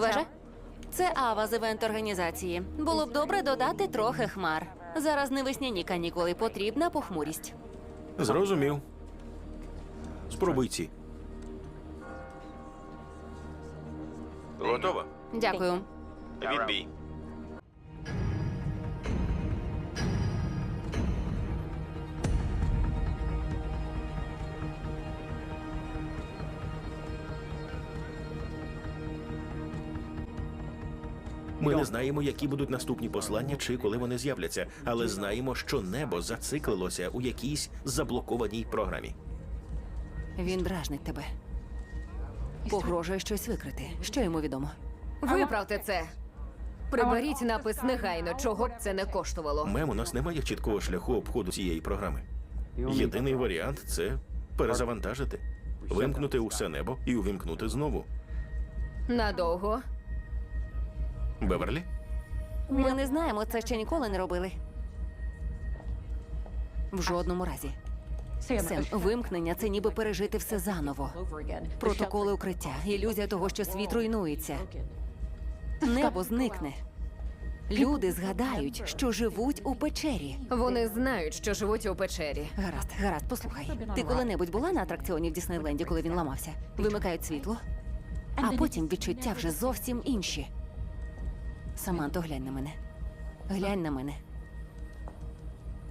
Вежа? Це Ава з івент організації. Було б добре додати трохи хмар. Зараз не весняні канікули, потрібна похмурість. Зрозумів. Спробуй ці. Готово? Дякую. Відбій. Ми не знаємо, які будуть наступні послання чи коли вони з'являться, але знаємо, що небо зациклилося у якійсь заблокованій програмі. Він дражнить тебе. Погрожує щось викрити. Що йому відомо? Виправте це. Приберіть напис негайно, чого б це не коштувало. Мем, у нас немає чіткого шляху обходу цієї програми. Єдиний варіант це перезавантажити, вимкнути усе небо і увімкнути знову. Надовго. Беверлі? Ми не знаємо, це ще ніколи не робили. В жодному разі. Сем, вимкнення це ніби пережити все заново. Протоколи укриття, ілюзія того, що світ руйнується. Небо зникне. Люди згадають, що живуть у печері. Вони знають, що живуть у печері. Гаразд, гаразд, послухай. Ти коли-небудь була на атракціоні в Діснейленді, коли він ламався? Вимикають світло, а потім відчуття вже зовсім інші. Саманто, глянь на мене. Глянь на мене.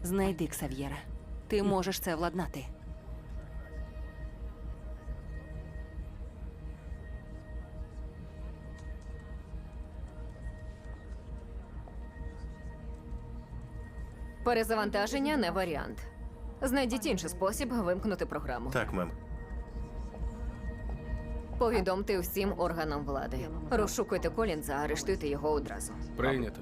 Знайди Ксав'єра. Ти можеш це владнати. Перезавантаження не варіант. Знайдіть інший спосіб вимкнути програму. Так, мем. Повідомте всім органам влади. Розшукуйте Колінза, арештуйте його одразу. Прийнято.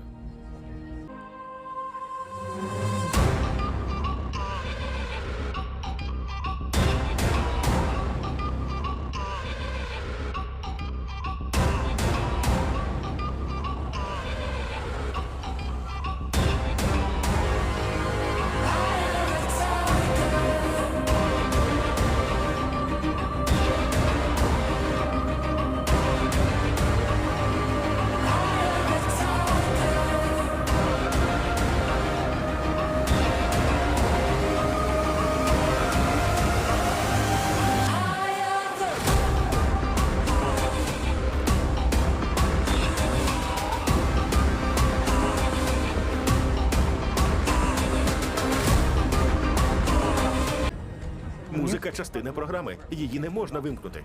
Частина програми. Її не можна вимкнути.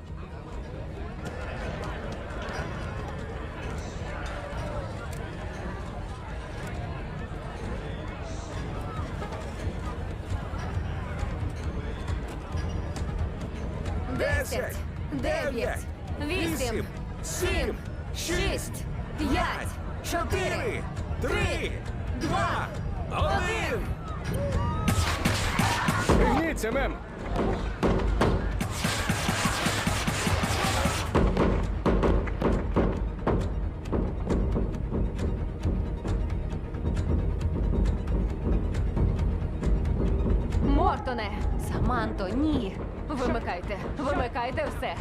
Десять, дев'ять, вісім, сім, шість, п'ять, чотири, три, два, один. Пригніться, мем! Мортоне, Саманто, ні. вимикайте, вимикайте все.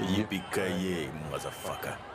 Yippee-ki-yay, motherfucker.